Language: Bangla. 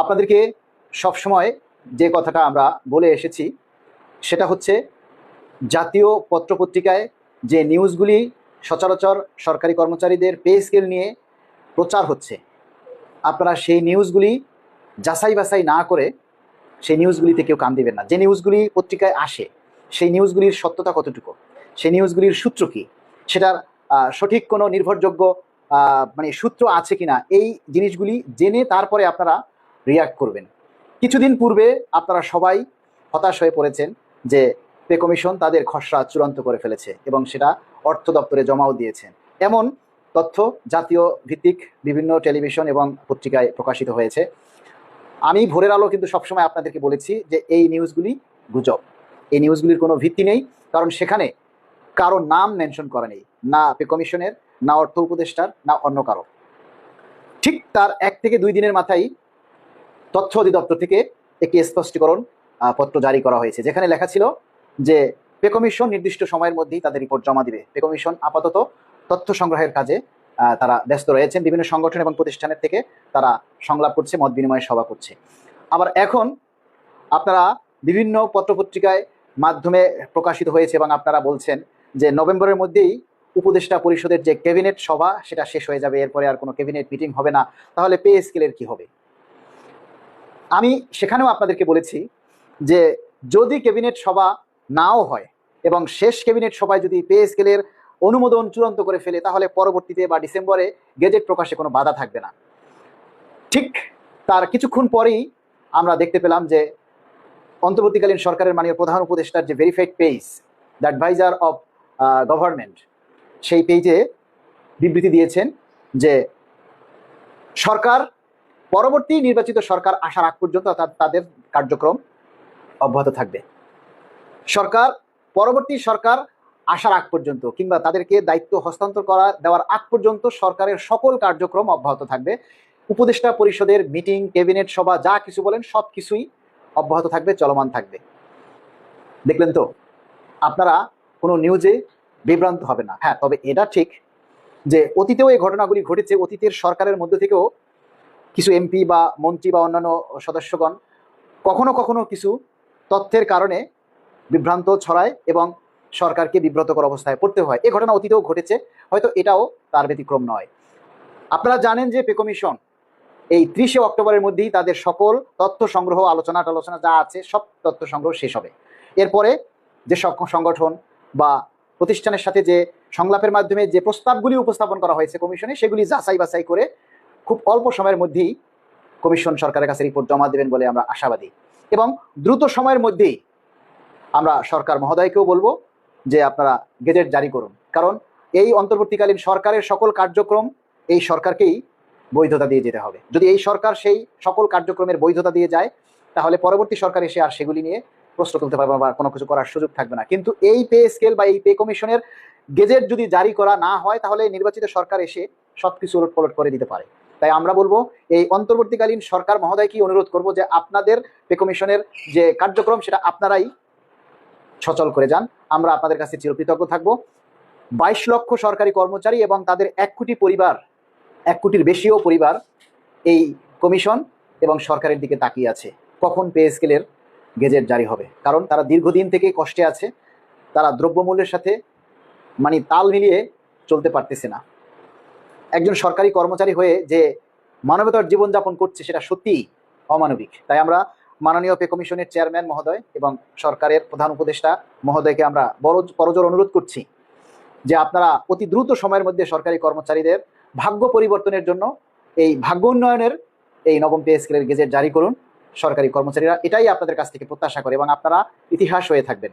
আপনাদেরকে সবসময় যে কথাটা আমরা বলে এসেছি, সেটা হচ্ছে জাতীয় পত্রপত্রিকায় যে নিউজগুলি সচরাচর সরকারি কর্মচারীদের পে স্কেল নিয়ে প্রচার হচ্ছে, আপনারা সেই নিউজগুলি যাচাই বাছাই না করে সেই নিউজগুলিতে কেউ কান দিবেন না। যে নিউজগুলি পত্রিকায় আসে, সেই নিউজগুলির সত্যতা কতটুকু? সেই নিউজগুলির সূত্র কি? সেটার সঠিক কোনো নির্ভরযোগ্য মানে সূত্র আছে কিনা? এই জিনিসগুলি জেনে তারপরে আপনারা রিয়াক্ট করবেন। কিছুদিন পূর্বে আপনারা সবাই হতাশ হয়ে পড়েছেন যে পে কমিশন তাদের খসড়া চূড়ান্ত করে ফেলেছে এবং সেটা অর্থ দপ্তরে জমাও দিয়েছেন এমন তথ্য জাতীয় ভিত্তিক বিভিন্ন টেলিভিশন এবং পত্রিকায় প্রকাশিত হয়েছে। আমি ভোরের আলো কিন্তু সবসময় আপনাদেরকে বলেছি যে এই নিউজগুলি গুজব। এই নিউজগুলির কোনো ভিত্তি নেই, কারণ সেখানে কারও নাম মেনশন করা নেই। না পে কমিশনের, না অর্থ উপদেষ্টার, না অন্য কারও। ঠিক তার এক থেকে দুই দিনের মাথায় তথ্য অধিদপ্তর থেকে একটি স্পষ্টীকরণ পত্র জারি করা হয়েছে, যেখানে লেখা ছিল যে পে কমিশন নির্দিষ্ট সময়ের মধ্যেই তাদের রিপোর্ট জমা দিবে। পে কমিশন আপাতত তথ্য সংগ্রহের কাজে তারা ব্যস্ত রয়েছেন। বিভিন্ন সংগঠন এবং প্রতিষ্ঠানের থেকে তারা সংলাপ করছে, মত বিনিময় সভা করছে। আবার এখন আপনারা বিভিন্ন পত্রপত্রিকায় মাধ্যমে প্রকাশিত হয়েছে এবং আপনারা বলছেন যে নভেম্বরের মধ্যেই উপদেষ্টা পরিষদের যে ক্যাবিনেট সভা, সেটা শেষ হয়ে যাবে। এরপরে আর কোনো ক্যাবিনেট মিটিং হবে না। তাহলে পে স্কেলের কি হবে? আমি সেখানেও আপনাদেরকে বলেছি যে যদি ক্যাবিনেট সভা নাও হয় এবং শেষ ক্যাবিনেট সভায় যদি পে স্কেলের অনুমোদন চূড়ান্ত করে ফেলে, তাহলে পরবর্তীতে বা ডিসেম্বরে গেজেট প্রকাশে কোনো বাধা থাকবে না। ঠিক তার কিছুক্ষণ পরেই আমরা দেখতে পেলাম যে অন্তর্বর্তীকালীন সরকারের মাননীয় প্রধান উপদেষ্টার যে verified page the adviser of government সেই পেজে বিবৃতি দিয়েছেন যে সরকার পরবর্তী নির্বাচিত সরকার আসার আগ পর্যন্ত তাদের কার্যক্রম অব্যাহত থাকবে। সরকার, পরবর্তী সরকার আসার আগ পর্যন্ত কিংবা তাদেরকে দায়িত্ব হস্তান্তর করা, দেওয়ার আগ পর্যন্ত সরকারের সকল কার্যক্রম অব্যাহত থাকবে। উপদেষ্টা পরিষদের মিটিং, ক্যাবিনেট সভা, যা কিছু বলেন সব কিছুই অব্যাহত থাকবে, চলমান থাকবে। দেখলেন তো? আপনারা কোনো নিউজে বিভ্রান্ত হবে না। হ্যাঁ তবে এটা ঠিক যে অতীতেও এই ঘটনাগুলি ঘটেছে। অতীতের সরকারের মধ্যে থেকেও কিছু এমপি বা মন্ত্রী বা অন্যান্য সদস্যগণ কখনো কখনো কিছু তথ্যের কারণে বিভ্রান্ত, ছড়ায় এবং সরকারকে বিব্রতকর অবস্থায় পড়তে হয়। এ ঘটনা অতীতেও ঘটেছে, হয়তো এটাও তার ব্যতিক্রম নয়। আপনারা জানেন যে পে কমিশন এই ত্রিশে অক্টোবরের মধ্যেই তাদের সকল তথ্য সংগ্রহ, আলোচনা টালোচনা যা আছে, সব তথ্য সংগ্রহ শেষ হবে। এরপরে যে সংগঠন বা প্রতিষ্ঠানের সাথে যে সংলাপের মাধ্যমে যে প্রস্তাবগুলি উপস্থাপন করা হয়েছে কমিশনে, সেগুলি যাচাই বাছাই করে খুব অল্প সময়ের মধ্যেই কমিশন সরকারের কাছে রিপোর্ট জমা দেবেন বলে আমরা আশাবাদী। এবং দ্রুত সময়ের মধ্যেই আমরা সরকার মহোদয়কেও বলব যে আপনারা গেজেট জারি করুন। কারণ এই অন্তর্বর্তীকালীন সরকারের সকল কার্যক্রম এই সরকারকেই বৈধতা দিয়ে যেতে হবে। যদি এই সরকার সেই সকল কার্যক্রমের বৈধতা দিয়ে যায়, তাহলে পরবর্তী সরকার এসে আর সেগুলি নিয়ে প্রশ্ন তুলতে পারবে বা কোনো কিছু করার সুযোগ থাকবে না। কিন্তু এই পে স্কেল বা এই পে কমিশনের গেজেট যদি জারি করা না হয়, তাহলে নির্বাচিত সরকার এসে সব কিছু পলট করে দিতে পারে। তাই আমরা বলব, এই অন্তর্বর্তীকালীন সরকার মহোদয়কে অনুরোধ করব যে আপনাদের পে কমিশনের যে কার্যক্রম, সেটা আপনারাই সচল করে যান। আমরা আপনাদের কাছে চিরকৃতজ্ঞ থাকব। বাইশ লক্ষ সরকারি কর্মচারী এবং তাদের এক কোটি পরিবার, এক কোটির বেশিও পরিবার এই কমিশন এবং সরকারের দিকে তাকিয়ে আছে। কখন পে স্কেলের গেজেট জারি হবে? কারণ তারা দীর্ঘদিন থেকে কষ্টে আছে। তারা দ্রব্যমূল্যের সাথে মানে তাল মিলিয়ে চলতে পারতেছে না। একজন সরকারি কর্মচারী হয়ে যে মানবতার জীবনযাপন করছে, সেটা সত্যিই অমানবিক। তাই আমরা মাননীয় পে কমিশনের চেয়ারম্যান মহোদয় এবং সরকারের প্রধান উপদেষ্টা মহোদয়কে আমরা বড় করজোর অনুরোধ করছি যে আপনারা অতি দ্রুত সময়ের মধ্যে সরকারি কর্মচারীদের ভাগ্য পরিবর্তনের জন্য এই ভাগ্য উন্নয়নের এই নবম পে স্কেলের গেজেট জারি করুন। সরকারি কর্মচারীরা এটাই আপনাদের কাছ থেকে প্রত্যাশা করে এবং আপনারা ইতিহাস হয়ে থাকবেন।